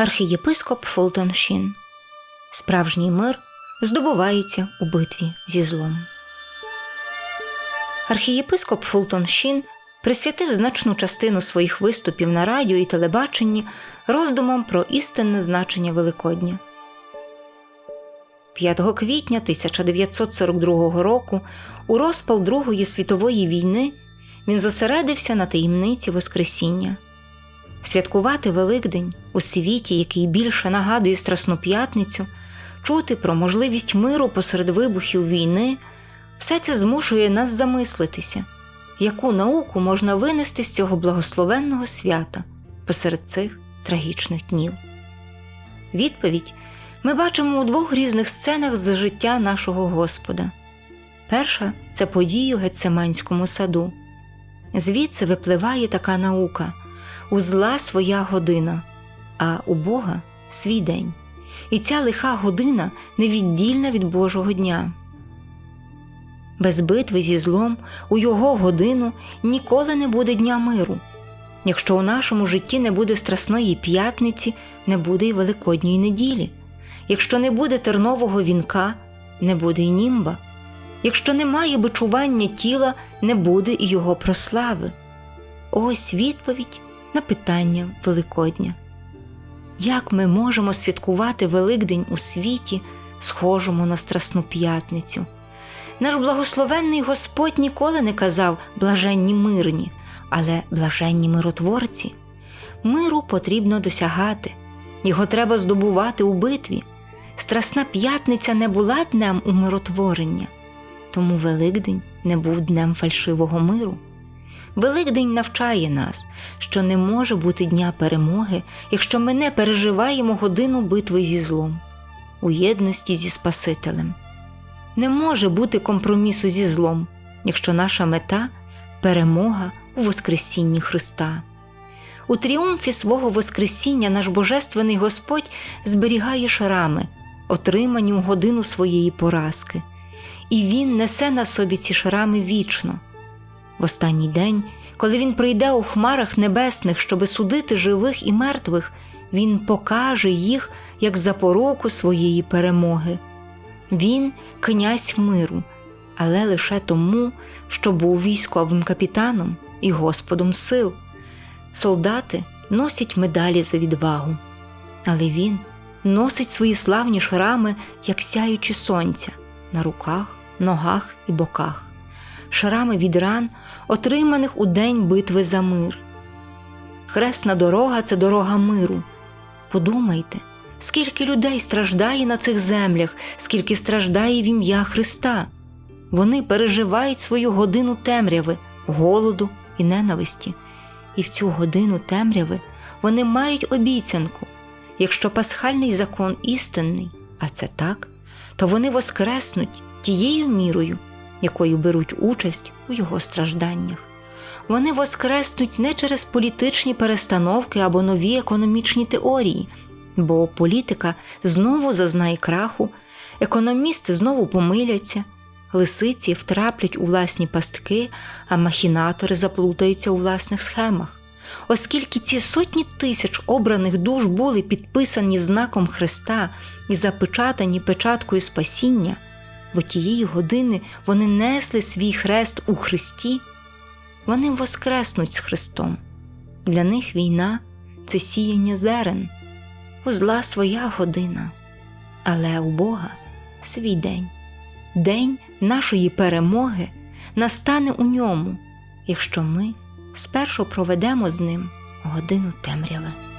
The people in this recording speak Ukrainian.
Архієпископ Фултон Шін. Справжній мир здобувається у битві зі злом. Архієпископ Фултон Шін присвятив значну частину своїх виступів на радіо і телебаченні роздумам про істинне значення Великодня. 5 квітня 1942 року, у розпал Другої світової війни, він зосередився на таємниці Воскресіння. Святкувати Великдень у світі, який більше нагадує Страсну п'ятницю, чути про можливість миру посеред вибухів війни, все це змушує нас замислитися, яку науку можна винести з цього благословенного свята посеред цих трагічних днів. Відповідь ми бачимо у двох різних сценах з життя нашого Господа. Перша це події у Гецеманському саду. Звідси випливає така наука у зла своя година, а у Бога свій день. І ця лиха година невіддільна від Божого дня. Без битви зі злом у його годину ніколи не буде дня миру. Якщо у нашому житті не буде Страсної п'ятниці, не буде й Великодньої неділі. Якщо не буде тернового вінка, не буде й німба. Якщо немає бичування тіла, не буде і його прослави. Ось відповідь на питання Великодня. Як ми можемо святкувати Великдень у світі, схожому на Страсну п'ятницю? Наш благословенний Господь ніколи не казав блаженні мирні, але блаженні миротворці. Миру потрібно досягати, його треба здобувати у битві. Страсна п'ятниця не була днем умиротворення, тому Великдень не був днем фальшивого миру. Великдень навчає нас, що не може бути дня перемоги, якщо ми не переживаємо годину битви зі злом, у єдності зі Спасителем. Не може бути компромісу зі злом, якщо наша мета перемога у Воскресінні Христа. У тріумфі свого Воскресіння наш Божественний Господь зберігає шрами, отримані у годину своєї поразки, і Він несе на собі ці шрами вічно. В останній день, коли він прийде у хмарах небесних, щоби судити живих і мертвих, він покаже їх як запоруку своєї перемоги. Він князь миру, але лише тому, що був військовим капітаном і господом сил. Солдати носять медалі за відвагу, але він носить свої славні шрами, як сяючі сонця, на руках, ногах і боках шрами від ран, отриманих у день битви за мир. Хресна дорога це дорога миру. Подумайте, скільки людей страждає на цих землях, скільки страждає в ім'я Христа. Вони переживають свою годину темряви, голоду і ненависті, і в цю годину темряви вони мають обіцянку. Якщо пасхальний закон істинний, а це так, то вони воскреснуть тією мірою якою беруть участь у його стражданнях. Вони воскреснуть не через політичні перестановки або нові економічні теорії, бо політика знову зазнає краху, економісти знову помиляться, лисиці втраплять у власні пастки, а махінатори заплутаються у власних схемах. Оскільки ці сотні тисяч обраних душ були підписані знаком Христа і запечатані печаткою спасіння бо тієї години вони несли свій хрест у Христі, вони воскреснуть з Христом. Для них війна це сіяння зерен, у зла своя година, але у Бога свій день, день нашої перемоги настане у ньому, якщо ми спершу проведемо з ним годину темряви.